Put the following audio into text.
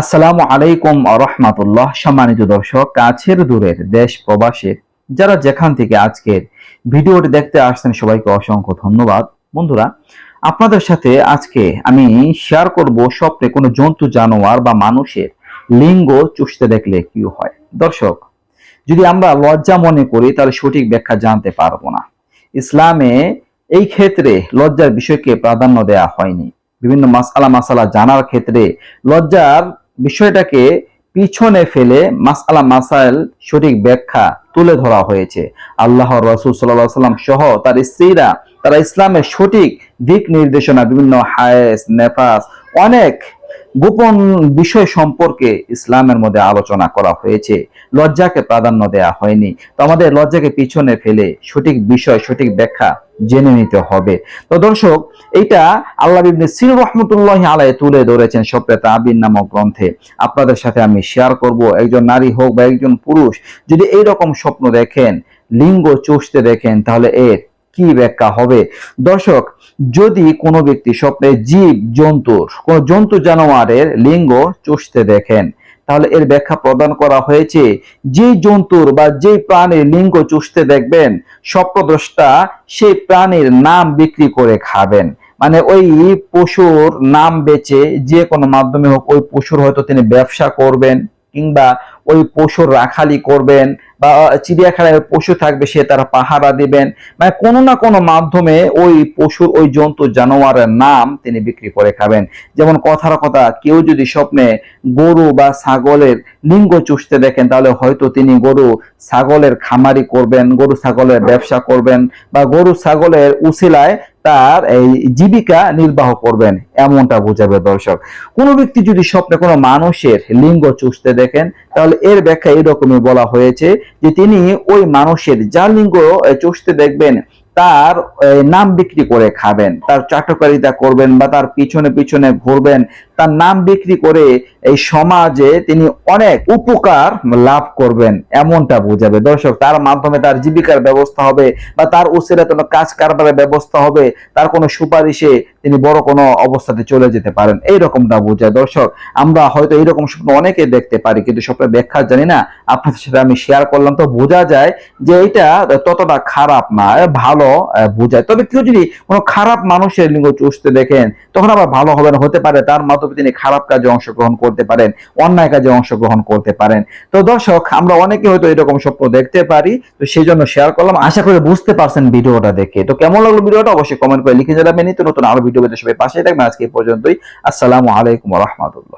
আসসালামু আলাইকুম রহমাতুল্লাহ। সম্মানিত দর্শক, কাছের দূরের দেশ প্রবাসের, যারা যেখান থেকে আজকের ভিডিওটি দেখতে আসছেন, সবাইকে অসংখ্য ধন্যবাদ। বন্ধুরা, আপনাদের সাথে আজকে আমি শেয়ার করব স্বপ্নে কোনো জন্তু, জানোয়ার বা মানুষের লিঙ্গ চুষতে দেখলে কি হয়। দর্শক, যদি আমরা লজ্জা মনে করি, তাহলে সঠিক ব্যাখ্যা জানতে পারব না। ইসলামে এই ক্ষেত্রে লজ্জার বিষয়কে প্রাধান্য দেওয়া হয়নি। বিভিন্ন মাসালা মাসালা জানার ক্ষেত্রে লজ্জার বিষয়টাকে পিছনে ফেলে মাসালা মাসাইল সঠিক ব্যাখ্যা তুলে ধরা হয়েছে। আল্লাহ রসুল সাল্লাহ সাল্লাম সহ তার স্ত্রীরা, তারা ইসলামের সঠিক দিক নির্দেশনা, বিভিন্ন হায়েস, নেফাস, অনেক গোপন বিষয় সম্পর্কে ইসলামের মধ্যে আলোচনা করা হয়েছে। লজ্জাকে প্রাধান্য দেয়া হয়নি। তো আমাদের লজ্জাকে পিছনে ফেলে সঠিক বিষয়, সঠিক ব্যাখ্যা জেনে নিতে হবে। তো দর্শক, এইটা আল্লাহ ইবনে সির রহমতুল্লাহ আলাই তুলে ধরেছেন স্বপ্নে তাবিন নামক গ্রন্থে। আপনাদের সাথে আমি শেয়ার করব, একজন নারী হোক বা একজন পুরুষ। যদি এই রকম স্বপ্ন দেখেন, লিঙ্গ চুষতে দেখেন, তাহলে এর কি ব্যাখ্যা হবে? দর্শক, যদি কোনো ব্যক্তি স্বপ্নে জীব জন্তুর কোন জন্তু জানোয়ারের লিঙ্গ চুষতে দেখেন তাহলে এর ব্যাখ্যা প্রদান করা হয়েছে যে জন্তুর বা যে প্রাণীর লিঙ্গ চুষতে দেখবেন স্বপ্নদ্রষ্টা সেই প্রাণীর নাম বিক্রি করে খাবেন। মানে ওই পশুর নাম বেচে যে কোনো মাধ্যমে হোক, ওই পশুর হয়তো তিনি ব্যবসা করবেন। কিংবা ওই পশুর রাখালি করবেন বা চিড়িয়াখানায় পশু থাকবে সে তারা পাহারা দিবেন। মানে কোনো না কোনো মাধ্যমে ওই পশুর ওই জন্তু জানোয়ারের নাম তিনি বিক্রি করে খাবেন। যেমন কথার কথা, কেউ যদি স্বপ্নে গরু বা ছাগলের লিঙ্গ চুষতে দেখেন, তাহলে হয়তো তিনি গরু ছাগলের খামারি করবেন, গরু ছাগলের ব্যবসা করবেন বা গরু ছাগলের উসিলায় তার এই জীবিকা নির্বাহ করবেন, এমনটা বোঝাবে দর্শক। কোনো ব্যক্তি যদি স্বপ্নে কোনো মানুষের লিঙ্গ চুষতে দেখেন, তাহলে এর ব্যাখ্যা এরকমই বলা হয়েছে যে তিনি ওই মানুষের যা লিঙ্গ চুষতে দেখবেন, তার নাম বিক্রি করে খাবেন, তার চাটকারিতা করবেন বা তার পিছনে পিছনে ঘুরবেন তার নাম বিক্রি করে এই সমাজে তিনি অনেক উপকার লাভ করবেন, এমনটা বোঝাবে। দর্শক, তার মাধ্যমে তার জীবিকার ব্যবস্থা হবে বা তার উসিরে কোনো কাজ কারবারের ব্যবস্থা হবে, তার কোনো সুপারিশে তিনি বড় কোনো অবস্থাতে চলে যেতে পারেন। এই রকমটা বোঝায়। দর্শক, আমরা হয়তো এইরকম স্বপ্ন অনেকে দেখতে পারি, কিন্তু স্বপ্নের ব্যাখ্যা জানি না, আপনাদের সাথে আমি শেয়ার করলাম। তো বোঝা যায় যে এটা ততটা খারাপ না, ভালো বোঝায়। তবে কেউ যদি কোনো খারাপ মানুষের লিঙ্গ চুষতে দেখেন, তখন আবার ভালো হবে না, হতে পারে তার মাধ্যমে তিনি খারাপ কাজে অংশগ্রহণ করতে পারেন, অন্যায় কাজে অংশগ্রহণ করতে পারেন। তো দর্শক, আমরা অনেকে হয়তো এরকম স্বপ্ন দেখতে পারি, তো সেই জন্য শেয়ার করলাম। আশা করি বুঝতে পারছেন ভিডিওটা দেখে। তো কেমন লাগল ভিডিওটা? অবশ্যই কমেন্ট করে লিখে যাবেন তো নতুন আরও ভিডিও সবাই পাশে থাকবেন। আজকে পর্যন্তই। আসসালামু আলাইকুম রহমতুল্লাহ।